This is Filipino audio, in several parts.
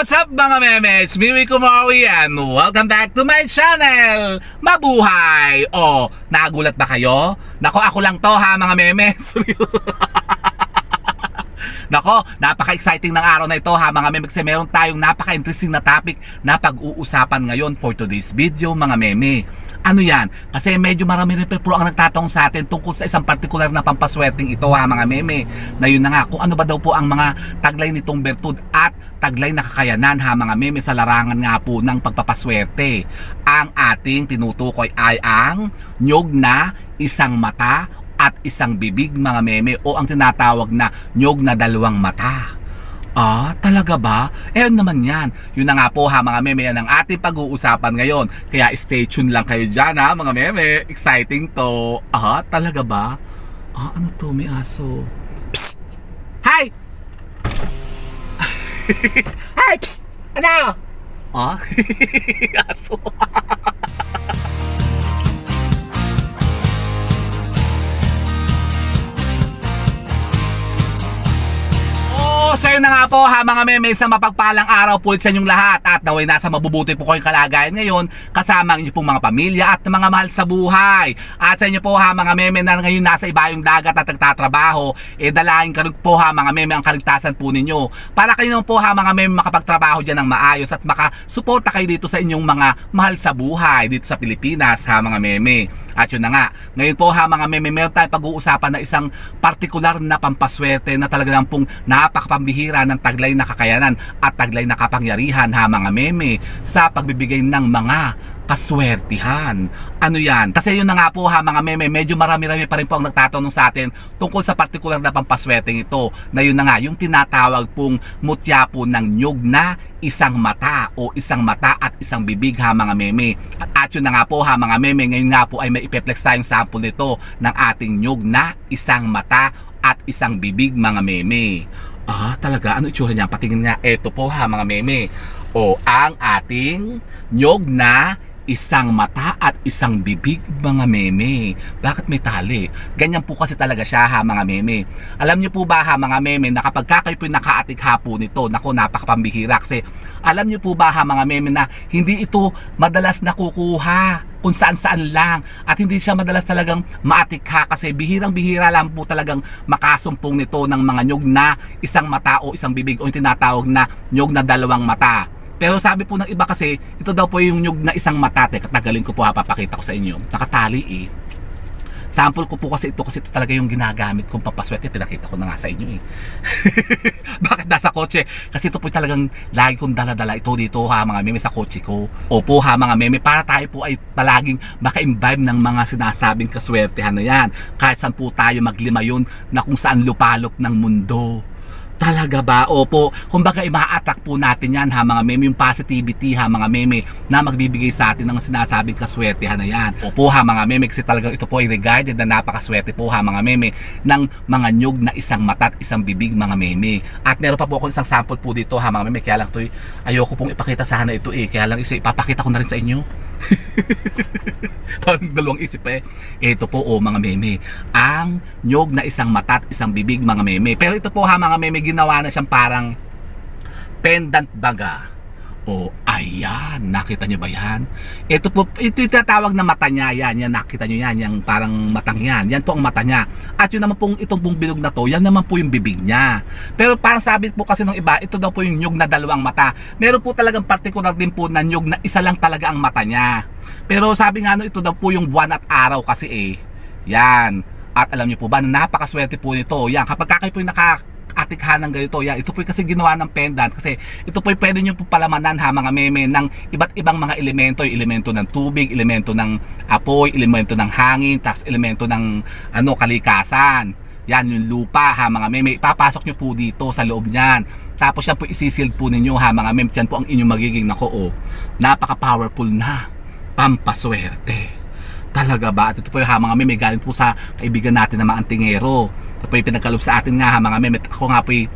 what's up mga meme? It's Rico Mori and welcome back to my channel! Mabuhay! O, nagulat ba kayo? Nako, ako lang to ha mga meme. Nako, napaka-exciting ng araw na ito ha mga meme kasi meron tayong napaka-interesting na topic na pag-uusapan ngayon for today's video mga meme. Ano yan? Kasi medyo marami rin po ang nagtatanong sa atin tungkol sa isang particular na pampaswerteng ito ha mga meme. Na yun na nga, kung ano ba daw po ang mga taglay nitong bertud at taglay na kakayanan ha mga meme sa larangan nga po ng pagpapaswerte. Ang ating tinutukoy ay ang nyog na isang mata at isang bibig mga meme o ang tinatawag na nyog na dalawang mata. Ah, talaga ba? Eh naman yan. Yun na nga po ha mga meme yan ang ating pag-uusapan ngayon. Kaya stay tuned lang kayo dyan ha mga meme. Exciting to. Ah, talaga ba? Ah, ano to? May aso. Psst! Hi! Hi! Psst! Ano? Ah? aso. Oo, sa'yo na nga po ha mga meme sa mapagpalang araw po sa inyong lahat at naway nasa mabubuti po kayong kalagayan ngayon kasama ang inyong pong mga pamilya at mga mahal sa buhay. At sa inyo po ha mga meme na ngayon nasa ibayong dagat at nagtatrabaho, eh dalahin ka po ha mga meme ang kaligtasan po ninyo. Para kayo naman po ha mga meme makapagtrabaho dyan ng maayos at makasuporta kayo dito sa inyong mga mahal sa buhay dito sa Pilipinas ha mga meme. At yun na nga, ngayon po ha mga meme, meron tayong pag-uusapan na isang partikular na pampaswerte na talaga lang pong napakapambihira ng taglay na kakayanan at taglay na kapangyarihan ha mga meme sa pagbibigay ng mga kaswertihan. Ano yan? Kasi yun na nga po ha mga meme, medyo marami-rami pa rin po ang nagtatanong sa atin tungkol sa partikular na pampaswerteng ito na yun na nga, yung tinatawag pong mutya po ng nyug na isang mata o isang mata at isang bibig ha mga meme. At, at yun na nga po ha mga meme, ngayon nga po ay may ipeplex tayong sample nito ng ating nyug na isang mata at isang bibig mga meme. Ah, talaga? Ano itsura niya? Patingin nga, eto po ha mga meme. O, ang ating nyog na isang mata at isang bibig mga meme. Bakit may tali? Ganyan po kasi talaga siya ha mga meme. Alam niyo po ba ha mga meme na kapag ka kayo po nakaatikha po nito, nako napakapambihira kasi alam niyo po ba ha mga meme na hindi ito madalas nakukuha kung saan saan lang at hindi siya madalas talagang maatikha kasi bihirang bihira lang po talagang makasumpong nito ng mga nyog na isang mata o isang bibig o yung tinatawag na nyog na dalawang mata. Pero sabi po ng iba kasi, ito daw po yung nyug na isang mata. Teka, tagalin ko po ha, papakita ko sa inyo. Nakatali eh. Sample ko po kasi ito kasi ito talaga yung ginagamit kong papaswerte. Pinakita ko na nga sa inyo eh. Bakit nasa kotse? Kasi ito po talagang lagi kong daladala ito dito ha mga meme sa kotse ko. Opo ha mga meme para tayo po ay palaging maka-imbibe ng mga sinasabing kaswertehan na yan. Kahit saan po tayo maglima yun na kung saan lupalop ng mundo. Talaga ba? Opo. Kumbaga, ima-attack po natin yan ha mga meme. Yung positivity ha mga meme na magbibigay sa atin ng sinasabing kaswertehan na yan. Opo ha mga meme kasi talagang ito po ay regarded na napakaswerte po ha mga meme ng mga nyug na isang mata at isang bibig mga meme. At meron pa po ako isang sample po dito ha mga meme. Kaya lang to ayoko pong ipakita sana ito eh. Kaya lang isa ipapakita ko na rin sa inyo. Parang dalawang isip eh. Ito po o mga meme. Ang nyog na isang mata at isang bibig mga meme. Pero ito po ha mga meme ginawa na siyang parang pendant baga. O ayan, nakita niyo ba yan? Ito po, ito yung na mata niya, yan, yan, nakita niyo yan, yung parang matang yan, yan po ang mata niya. At yun naman pong itong pong bilog na to, yan naman po yung bibig niya. Pero parang sabi po kasi ng iba, ito daw po yung nyug na dalawang mata. Meron po talagang particular din po na nyug na isa lang talaga ang mata niya. Pero sabi nga no, ito daw po yung buwan at araw kasi eh. Yan. At alam niyo po ba, na napakaswerte po nito. Yan, kapag kayo po yung naka atikha ng ganito. Yan, ito po kasi ginawa ng pendant kasi ito po pwede nyo po palamanan ha mga meme ng iba't ibang mga elemento, yung elemento ng tubig, elemento ng apoy, elemento ng hangin, tapos elemento ng ano kalikasan. Yan yung lupa ha mga meme. Ipapasok nyo po dito sa loob niyan. Tapos yan po isisild po ninyo ha mga meme. Yan po ang inyong magiging nako oh. Napaka powerful na pampaswerte. Talaga ba? At ito po yung ha, mga meme, galing po sa kaibigan natin na mga antingero. Ito po yung pinagkalob sa atin nga ha, mga meme. Ako nga po yung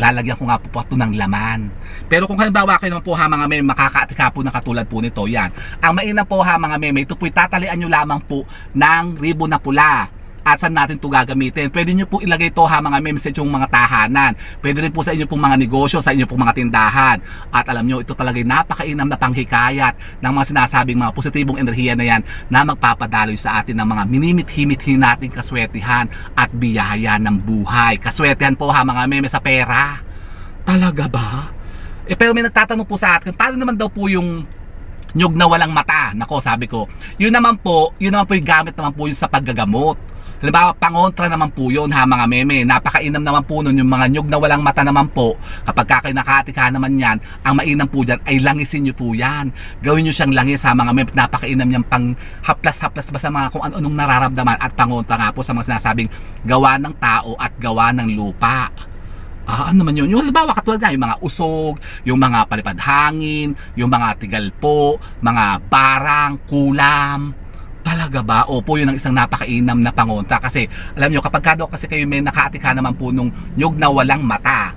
lalagyan ko nga po po ito ng laman. Pero kung halimbawa kayo naman po ha mga meme, makakaatika po na katulad po nito, yan. Ang mainam po ha mga meme, ito po yung tatalian nyo lamang po ng ribbon na pula. At saan natin ito gagamitin. Pwede nyo po ilagay ito ha mga memes inyong mga tahanan. Pwede rin po sa inyo pong mga negosyo, sa inyo pong mga tindahan. At alam nyo, ito talaga napakainam na panghikayat ng mga sinasabing mga positibong enerhiya na yan na magpapadaloy sa atin ng mga minimit-himit nating kaswetihan at biyaya ng buhay. Kaswetihan po ha mga memes sa pera. Talaga ba? Eh pero may nagtatanong po sa akin, paano naman daw po yung nyug na walang mata? Nako, sabi ko, yun naman po, yun naman po yung gamit naman po yun sa paggagamot. Halimbawa, pangontra naman po yun ha mga meme. Napakainam naman po nun yung mga nyug na walang mata naman po. Kapag kayo nakatika naman yan, ang mainam po dyan ay langisin nyo po yan. Gawin nyo siyang langis ha mga meme. Napakainam yan pang haplas-haplas ba sa mga kung ano-anong nararamdaman at pangontra nga po sa mga sinasabing gawa ng tao at gawa ng lupa. Ah, ano naman yun? Yung halimbawa katulad nga, yung mga usog, yung mga palipad hangin, yung mga tigalpo, mga barang, kulam. Talaga ba? Opo, yun ang isang napakainam na pangontra. Kasi, alam nyo, kapag ka kasi kayo may nakatika naman po nung nyug na walang mata,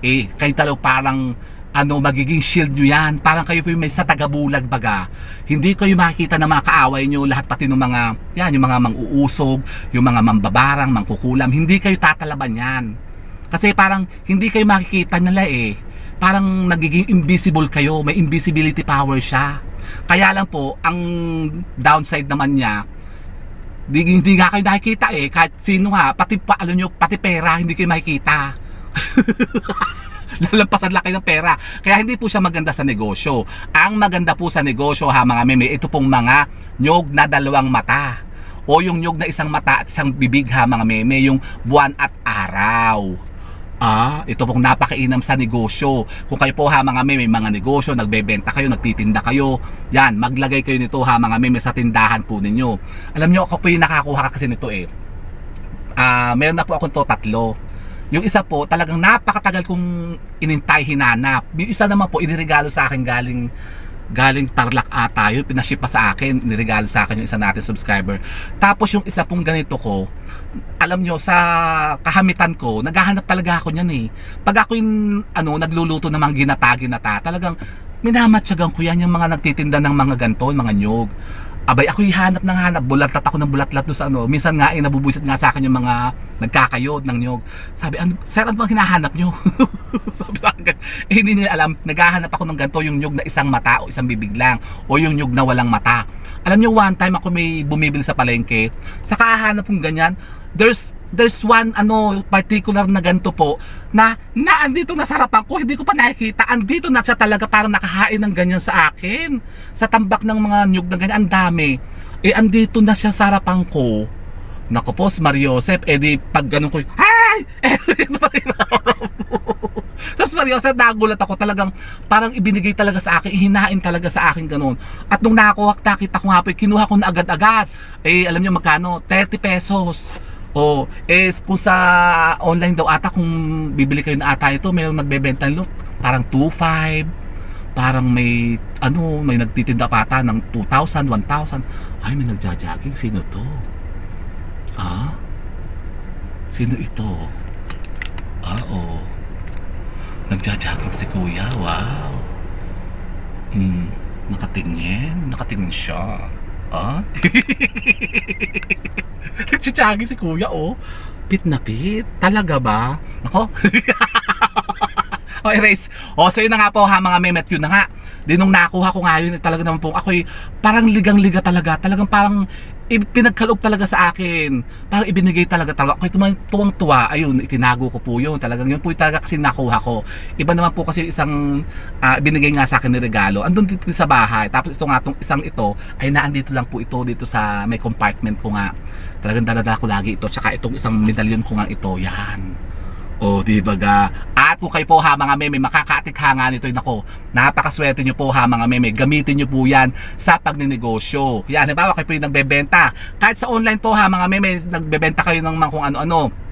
eh, kayo talaw parang ano, magiging shield nyo yan. Parang kayo po yung may sa tagabulag baga. Hindi kayo makikita ng mga kaaway nyo, lahat pati ng mga, yan, yung mga mang-uusog, yung mga mambabarang, mangkukulam. Hindi kayo tatalaban yan. Kasi parang hindi kayo makikita nila eh. Parang nagiging invisible kayo. May invisibility power siya. Kaya lang po, ang downside naman niya, di, hindi nga kayo nakikita eh. Kahit sino nga, pati pa, alam nyo, pati pera, hindi kayo makikita. lalampasan laki ng pera. Kaya hindi po siya maganda sa negosyo. Ang maganda po sa negosyo ha mga meme, ito pong mga nyog na dalawang mata. O yung nyog na isang mata at isang bibig ha mga meme, yung buwan at araw. Ah, ito pong napakainam sa negosyo. Kung kayo po ha mga meme, may mga negosyo, nagbebenta kayo, nagtitinda kayo, yan, maglagay kayo nito ha mga meme sa tindahan po ninyo. Alam nyo, ako po yung nakakuha kasi nito eh. Ah, meron na po ako to tatlo. Yung isa po, talagang napakatagal kong inintay hinanap. Yung isa naman po, iniregalo sa akin galing galing Tarlac ata yun, pinaship pa sa akin, niregalo sa akin yung isa natin subscriber. Tapos yung isa pong ganito ko, alam nyo, sa kahamitan ko, naghahanap talaga ako niyan eh. Pag ako yung ano, nagluluto ng mga ginata-ginata, talagang minamatsagan ko yan yung mga nagtitinda ng mga ganto, mga nyog. Abay, ako hanap ng hanap, bulatlat ako ng bulatlat doon sa ano. Minsan nga, eh, nabubuisit nga sa akin yung mga nagkakayod ng nyog. Sabi, ano, sir, ano bang hinahanap nyo? Sabi sa akin, eh, hindi nila alam, naghahanap ako ng ganito, yung nyog na isang mata o isang bibig lang, o yung nyog na walang mata. Alam nyo, one time ako may bumibili sa palengke, sa kahanap kong ganyan, there's there's one ano particular na ganito po na na andito na sa harapan ko hindi ko pa nakikita. Andito na siya talaga parang nakahain ng ganyan sa akin. Sa tambak ng mga nyug na ganyan ang dami. Eh andito na siya sa harapan ko. Nako po, si Mario Joseph, eh di pag ganun ko, Hay! Eh, Tapos Joseph, nagulat ako talagang, parang ibinigay talaga sa akin, hinain talaga sa akin ganun. At nung nakakuha, nakita ko nga po, eh, kinuha ko na agad-agad. Eh, alam niyo magkano? 30 pesos. O, eh, kung sa online daw ata, kung bibili kayo na ata ito, mayroong nagbebenta nilo, parang 2.5, parang may, ano, may nagtitinda pa ata ng 2,000, 1,000. Ay, may nagja-jogging. Sino to? Ah? Sino ito? Ah, oo. Nagja-jogging si kuya. Wow. Hmm. Nakatingin. Nakatingin siya. Ah? Nagja-jogging si kuya, oh. Pit na pit. Talaga ba? Ako? o erase. O so yun na nga po ha mga memet yun na nga. Di nung nakuha ko nga yun, talaga naman po ako'y parang ligang-liga talaga. Talagang parang pinagkaloob talaga sa akin. Parang ibinigay talaga talaga. Ako'y tuwang, tuwang-tuwa. Ayun, itinago ko po yun. Talagang yun po talaga kasi nakuha ko. Iba naman po kasi isang ah, binigay nga sa akin ni regalo. Andun dito sa bahay. Tapos ito nga, itong isang ito, ay naandito lang po ito dito sa may compartment ko nga. Talagang daladala ko lagi ito. Tsaka itong isang medalyon ko nga ito. Yan. O, di ba ga? At kung kayo po ha mga meme, makakaatikha nga nito, nako, napakaswerte nyo po ha mga meme, gamitin nyo po yan sa pagninegosyo. Yan, halimbawa kayo po yung nagbebenta. Kahit sa online po ha mga meme, nagbebenta kayo ng mga kung ano-ano.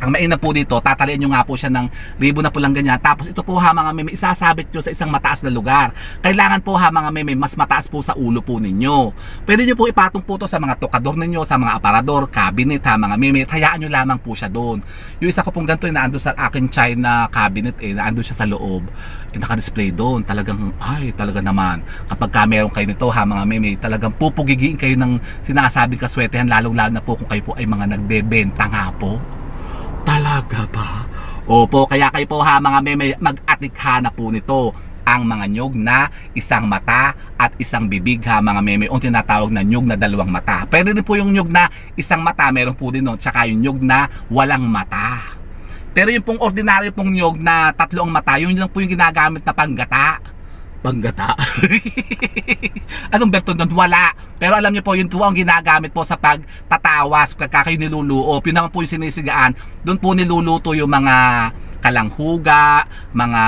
Ang mainam po dito, tatalian nyo nga po siya ng ribo na po lang ganyan. Tapos ito po ha mga meme, isasabit nyo sa isang mataas na lugar. Kailangan po ha mga meme, mas mataas po sa ulo po ninyo. Pwede nyo po ipatong po to sa mga tokador ninyo, sa mga aparador, cabinet ha mga meme. Hayaan nyo lamang po siya doon. Yung isa ko pong ganito, eh, naando sa aking China cabinet eh, naando siya sa loob. Eh, naka-display doon. Talagang, ay, talaga naman. Kapag ka meron kayo nito ha mga meme, talagang pupugigiin kayo ng sinasabing kaswetehan, lalong-lalo na po kung kayo po ay mga nagbebenta nga po. Talaga ba? Opo, kaya kayo po ha mga meme, mag-atikha na po nito ang mga nyog na isang mata at isang bibig ha mga meme o tinatawag na nyog na dalawang mata. Pwede din po yung nyog na isang mata, meron po din nun, tsaka yung nyog na walang mata. Pero yung pong ordinaryo pong nyog na tatlo ang mata, yun lang po yung ginagamit na panggata. Panggata? Anong berton doon? Wala. Pero alam niyo po, yung tuwa ang ginagamit po sa pagtatawas, pagka kayo niluluop. Yun naman po yung sinisigaan. Doon po niluluto yung mga kalanghuga, mga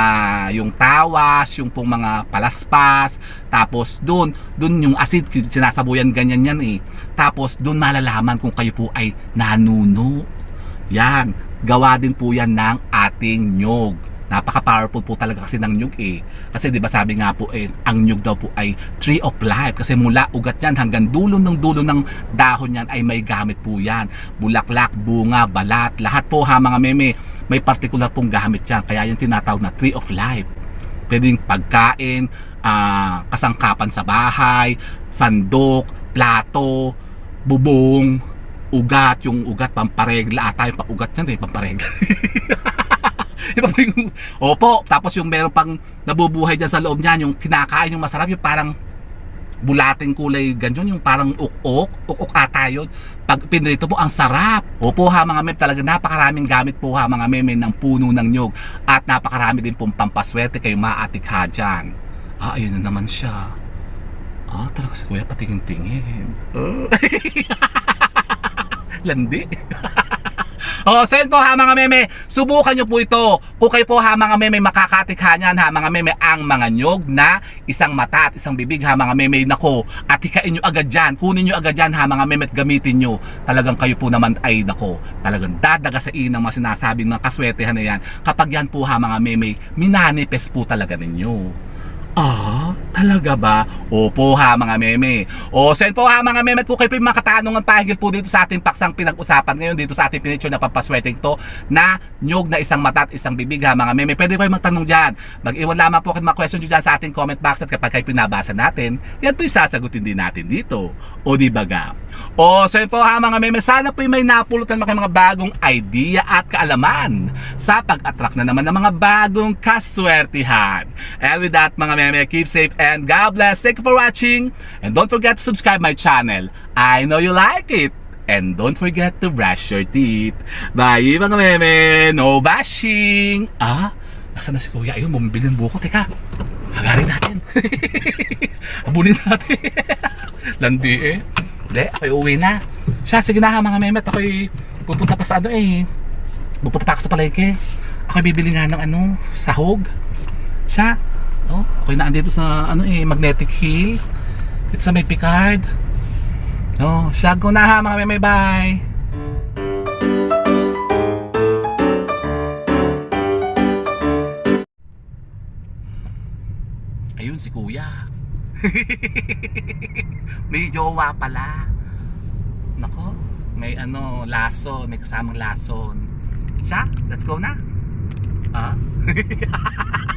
yung tawas, yung pong mga palaspas, tapos doon, doon yung asid, sinasabuyan ganyan yan eh. Tapos doon malalaman kung kayo po ay nanuno. Yan, gawa din po yan ng ating nyog. Napaka-powerful po talaga kasi ng nyug eh. Kasi 'di ba sabi nga po eh, ang nyug daw po ay tree of life kasi mula ugat yan hanggang dulo ng dulo ng dahon yan ay may gamit po yan. Bulaklak, bunga, balat, lahat po ha mga meme, may particular pong gamit yan. Kaya yung tinatawag na tree of life. Pwedeng pagkain, ah, kasangkapan sa bahay, sandok, plato, bubong, ugat, yung ugat, pamparegla ata yung paugat yan eh, pamparegla. Iba po yung, opo, tapos yung meron pang nabubuhay dyan sa loob niyan, yung kinakain yung masarap, yung parang bulating kulay ganyan, yung parang ukok, ukok ata yun. Pag pinrito mo, ang sarap. Opo ha mga mem, talaga napakaraming gamit po ha mga meme ng puno ng nyog. At napakarami din pong pampaswerte kayo maatikha dyan. Ah, ayun na naman siya. Ah, talaga si kuya patingin-tingin. Oh. Landi. So yun po ha mga meme, subukan nyo po ito. Kung kayo po ha mga meme makakatikha niyan ha mga meme ang mga nyog na isang mata at isang bibig ha mga meme nako at hikain nyo agad dyan. Kunin nyo agad dyan ha mga meme at gamitin nyo. Talagang kayo po naman ay nako talagang dadaga sa inang mga sinasabing mga kaswetehan na yan kapag yan po ha mga meme minanifest po talaga ninyo. Ah, talaga ba? Opo ha mga meme. O send po ha mga meme at kung kayo po yung mga katanungan pahigil po dito sa ating paksang pinag-usapan ngayon dito sa ating pinicture na pampaswerte ito na nyog na isang mata at isang bibig ha mga meme. Pwede kayo magtanong dyan. Mag-iwan lamang po kayo mga question dyan sa ating comment box at kapag kayo pinabasa natin, yan po yung sasagutin din natin dito. O di ba ga? O send po ha mga meme. Sana po may napulutan mga mga bagong idea at kaalaman sa pag-attract na naman ng mga bagong kaswertihan. And with that mga meme, keep safe and God bless. Thank you for watching. And don't forget to subscribe my channel. I know you like it. And don't forget to brush your teeth. Bye mga meme. No bashing. Ah, nasaan na si kuya? Ayun, bumibili ng buko. Teka, hagarin natin. Habulin natin. Landi eh. Hindi, ako'y uwi na. Siya, sige na ha mga meme. At ako'y pupunta pa sa ano eh. Pupunta pa ako sa palengke. Ako'y bibili nga ng ano, sahog. Siya, oh, ako'y naandito sa ano eh, Magnetic Hill. It's sa may Picard. Oh, siya ko na ha mga meme. Bye. Ayun si kuya. may jowa pala. Nako, may ano, lason, may kasamang lason. Siya, let's go na. Ah?